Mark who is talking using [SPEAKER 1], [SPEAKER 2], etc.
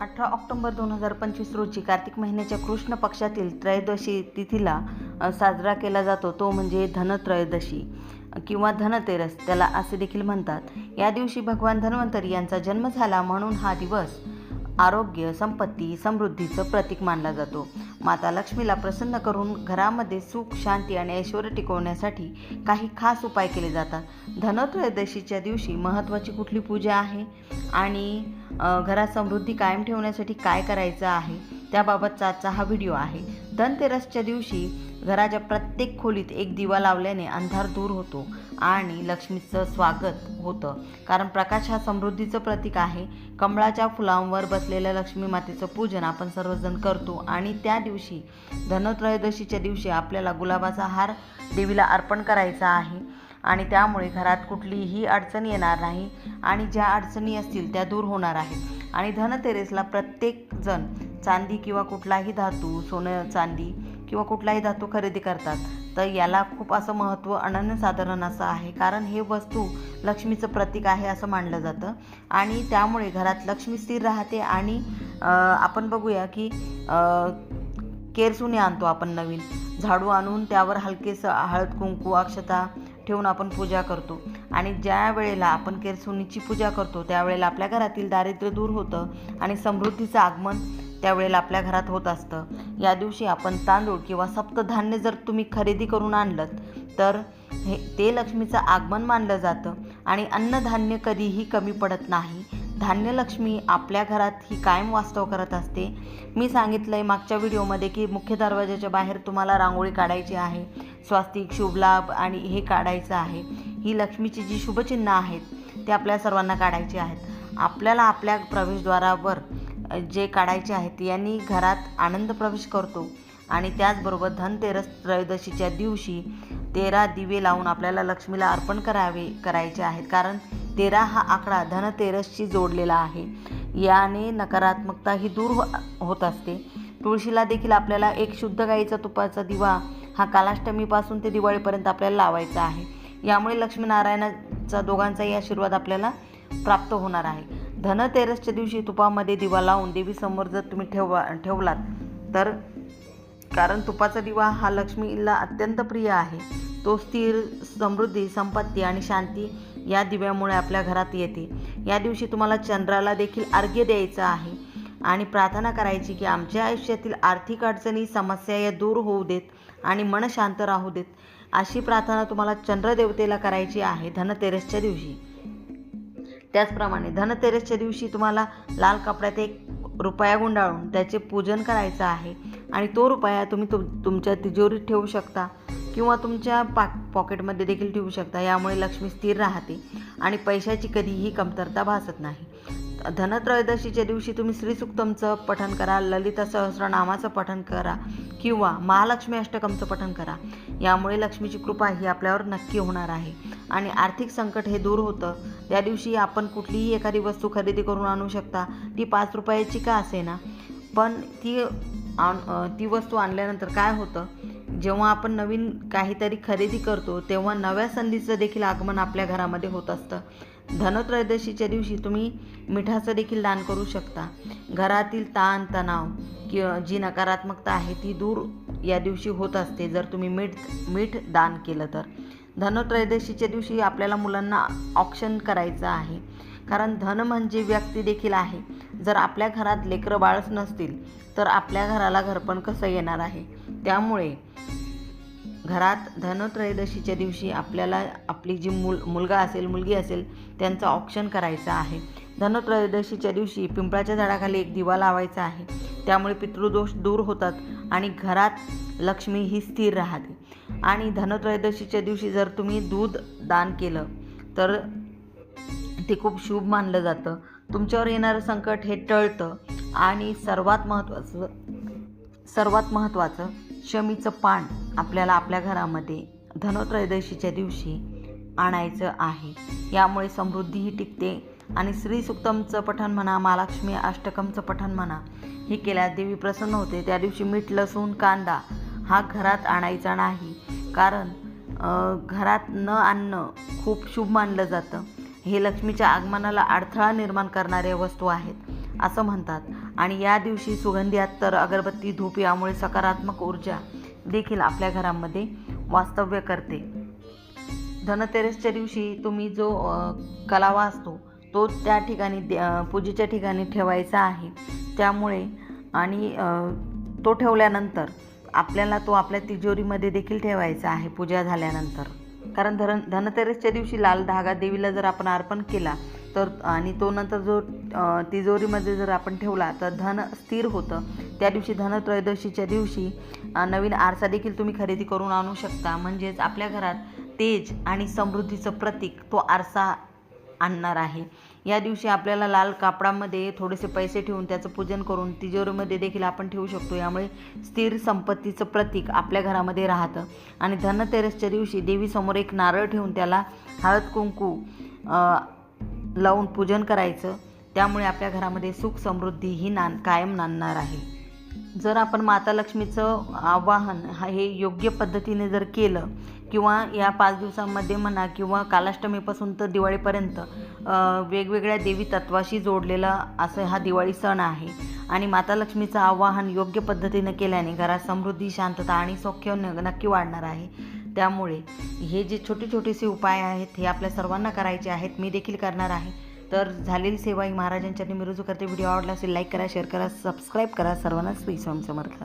[SPEAKER 1] अठरा ऑक्टोबर दोन हजार पंचवीस रोजी कार्तिक महिन्याच्या कृष्ण पक्षातील त्रयोदशी तिथीला साजरा केला जातो. तो म्हणजे धनत्रयोदशी किंवा धनतेरस त्याला असे देखील म्हणतात. या दिवशी भगवान धन्वंतरी यांचा जन्म झाला म्हणून हा दिवस आरोग्य संपत्ती समृद्धीचं प्रतीक मानला जातो. माता लक्ष्मीला प्रसन्न करून घरामध्ये सुख शांती आणि ऐश्वर टिकवण्यासाठी काही खास उपाय केले जातात. धनत्रयोदशीच्या दिवशी महत्त्वाची कुठली पूजा आहे? आणि घरात समृद्धी कायम ठेवण्यासाठी काय करायचं आहे? त्याबाबतचा आजचा हा व्हिडिओ आहे. धनतेरसच्या दिवशी घराच्या प्रत्येक खोलीत एक दिवा लावल्याने अंधार दूर होतो आणि लक्ष्मीचं स्वागत होतं. कारण प्रकाश हा समृद्धीचं प्रतीक आहे. कमळाच्या फुलांवर बसलेल्या लक्ष्मी मातेचं पूजन आपण सर्वजण करतो आणि त्या दिवशी धनत्रयोदशीच्या दिवशी आपल्याला गुलाबाचा हार देवीला अर्पण करायचा आहे आणि त्यामुळे घरात कुठलीही अडचण येणार नाही आणि ज्या अडचणी असतील त्या दूर होणार आहेत. आणि धनतेरेसला प्रत्येकजण चांदी किंवा कुठलाही धातू सोनं चांदी किंवा कुठलाही धातू खरेदी करतात तर याला खूप असं महत्त्व अनन्यसाधारण असं आहे. कारण हे वस्तू लक्ष्मीचं प्रतीक आहे असं मानलं जातं. आणि त्यामुळे घरात लक्ष्मी स्थिर राहते आणि आपण बघूया की केरसुने आणतो आपण नवीन. झाडू आणून त्यावर हलकेसं हळद कुंकू अक्षता ठेवून आपण पूजा करतो. आणि ज्या वेळेला आपण केरसुनीची पूजा करतो त्यावेळेला आपल्या घरातील दारिद्र्य दूर होतं आणि समृद्धीचं आगमन त्यावेळेला आपल्या घरात होत असतं. या दिवशी आपण तांदूळ किंवा सप्तधान्य जर तुम्ही खरेदी करून आणलं तर हे ते लक्ष्मीचं आगमन मानलं जातं आणि अन्नधान्य कधीही कमी पडत नाही. धान्यलक्ष्मी आपल्या घरात ही कायम वास्तव करत असते. मी सांगितलं आहे मागच्या व्हिडिओमध्ये की मुख्य दरवाजाच्या बाहेर तुम्हाला रांगोळी काढायची आहे स्वास्तिक शुभलाभ आणि हे काढायचं आहे. ही लक्ष्मीची जी शुभचिन्ह आहेत ते आपल्या सर्वांना काढायची आहेत. आपल्याला आपल्या प्रवेशद्वारावर जे काढायचे आहेत यांनी घरात आनंद प्रवेश करतो. आणि त्याचबरोबर धनतेरस त्रयोदशीच्या दिवशी तेरा दिवे लावून आपल्याला लक्ष्मीला अर्पण करावे करायचे आहेत. कारण तेरा हा आकडा धनतेरसशी जोडलेला आहे. याने नकारात्मकता ही दूर हो होत असते. तुळशीला देखील आपल्याला एक शुद्ध गाईचा तुपाचा दिवा हा कालाष्टमीपासून ते दिवाळीपर्यंत आपल्याला लावायचा आहे. यामुळे लक्ष्मीनारायणाचा दोघांचाही आशीर्वाद आपल्याला प्राप्त होणार आहे. धनतेरसच्या दिवशी तुपामध्ये दिवा लावून देवीसमोर जर तुम्ही ठेवा ठेवलात तर कारण तुपाचा दिवा हा लक्ष्मीला अत्यंत प्रिय आहे. तो स्थिर समृद्धी संपत्ती आणि शांती या दिव्यामुळे आपल्या घरात येते. या दिवशी तुम्हाला चंद्राला देखील अर्घ्य द्यायचं आहे आणि प्रार्थना करायची की आमच्या आयुष्यातील आर्थिक अडचणी समस्या या दूर होऊ देत आणि मन शांत राहू देत. अशी प्रार्थना तुम्हाला चंद्रदेवतेला करायची आहे धनतेरसच्या दिवशी. त्याचप्रमाणे धनतेरसच्या दिवशी तुम्हाला लाल कपड्यात एक रुपया गुंडाळून त्याचे पूजन करायचं आहे. आणि तो रुपया तुम्ही तुम तुमच्या तिजोरीत ठेवू शकता किंवा तुमच्या पा पॉकेटमध्ये देखील ठेवू शकता. यामुळे लक्ष्मी स्थिर राहते आणि पैशाची कधीही कमतरता भासत नाही. धनत्रयोदशीच्या दिवशी तुम्ही श्रीसुक्तमचं पठण करा ललिता सहस्रनामाचं पठण करा किंवा महालक्ष्मी अष्टकमचं पठण करा. यामुळे लक्ष्मीची कृपा ही आपल्यावर नक्की होणार आहे. आणि आर्थिक संकट हे दूर होतं. त्या दिवशी आपण कुठलीही एखादी वस्तू खरेदी करून आणू शकता. ती पाच रुपयाची का असेना? पण ती आण ती वस्तू आणल्यानंतर काय होतं? जेव्हा आपण नवीन काहीतरी खरेदी करतो तेव्हा नव्या संधीचं देखील आगमन आपल्या घरामध्ये होत असतं. धनत्रयोदशीच्या दिवशी तुम्ही मिठाचं देखील दान करू शकता. घरातील ताण तणाव किंवा जी नकारात्मकता आहे ती दूर या दिवशी होत असते जर तुम्ही मीठ मीठ दान केलं तर. धनत्रयोदशीच्या दिवशी आपल्याला मुलांना ऑप्शन करायचं आहे. कारण धन म्हणजे व्यक्ती देखील आहे. जर आपल्या घरात लेकरं बाळच नसतील तर आपल्या घराला घरपण कसं येणार आहे? त्यामुळे घरात धनत्रयोदशीच्या दिवशी आपल्याला आपली जी मुल मुलगा असेल मुलगी असेल त्यांचं ऑप्शन करायचं आहे. धनत्रयोदशीच्या दिवशी पिंपळाच्या झाडाखाली एक दिवा लावायचा आहे. त्यामुळे पितृदोष दूर होतात आणि घरात लक्ष्मी ही स्थिर राहते. आणि धनत्रयोदशीच्या दिवशी जर तुम्ही दूध दान केलं तर ते खूप शुभ मानलं जातं. तुमच्यावर येणारं संकट हे टळतं. आणि सर्वात महत्त्वाचं सर्वात महत्त्वाचं शमीचं पान. आपल्याला आपल्या घरामध्ये धनत्रयोदशीच्या दिवशी आणायचं आहे. यामुळे समृद्धीही टिकते आणि श्रीसुक्तमचं पठण म्हणा महालक्ष्मी अष्टकमचं पठण म्हणा हे केल्यास देवी प्रसन्न होते. त्या दिवशी मीठ लसूण कांदा हा घरात आणायचा नाही. कारण घरात न आणणं खूप शुभ मानलं जातं. हे लक्ष्मीच्या आगमनाला अडथळा निर्माण करणाऱ्या वस्तू आहेत असं म्हणतात. आणि या दिवशी सुगंधी अत्तर अगरबत्ती धूप यामुळे सकारात्मक ऊर्जा देखील आपल्या घरामध्ये वास्तव्य करते. धनतेरसच्या दिवशी तुम्ही जो कलावा असतो तो त्या ठिकाणी दे- पूजेच्या ठिकाणी ठेवायचा आहे. त्यामुळे आणि तो ठेवल्यानंतर आपल्याला तो आपल्या तिजोरीमध्ये देखील ठेवायचा आहे पूजा झाल्यानंतर. कारण धन धनतेरसच्या दिवशी लाल धागा देवीला जर आपण अर्पण केला तर आणि तो नंतर जो तिजोरीमध्ये जर आपण ठेवला तर धन स्थिर होतं. त्या दिवशी धनत्रयोदशीच्या दिवशी नवीन आरसा देखील तुम्ही खरेदी करून आणू शकता. म्हणजेच आपल्या घरात तेज आणि समृद्धीचं प्रतीक तो आरसा आणणार आहे. या दिवशी आपल्याला लाल कापडामध्ये थोडेसे पैसे ठेवून त्याचं पूजन करून तिजोरीमध्ये देखील आपण ठेवू शकतो. यामुळे स्थिर संपत्तीचं प्रतीक आपल्या घरामध्ये राहतं. आणि धनतेरसच्या दिवशी देवीसमोर एक नारळ ठेवून त्याला हळद कुंकू लावून पूजन करायचं. त्यामुळे आपल्या घरामध्ये सुख समृद्धी ही नान कायम नांदणार आहे. जर आपण माता लक्ष्मीचं आवाहन हे योग्य पद्धतीने जर केलं किंवा या पाच दिवसांमध्ये म्हणा किंवा कालाष्टमीपासून तर दिवाळीपर्यंत वेगवेगळ्या देवी तत्वाशी जोडलेला असं हा दिवाळी सण आहे. आणि माता लक्ष्मीचं आवाहन योग्य पद्धतीनं केल्याने घरात समृद्धी शांतता आणि सौख्य नक्की वाढणार आहे. त्यामुळे हे जे छोटे छोटेसे उपाय आहेत हे आपल्या सर्वांना करायचे आहेत मी देखील करणार आहे. तर झालेली सेवा ही महाराजांच्या मी रुजू करते. व्हिडिओ आवडला असेल लाईक करा शेअर करा सबस्क्राईब करा. सर्वांना श्री स्वामी समर्थ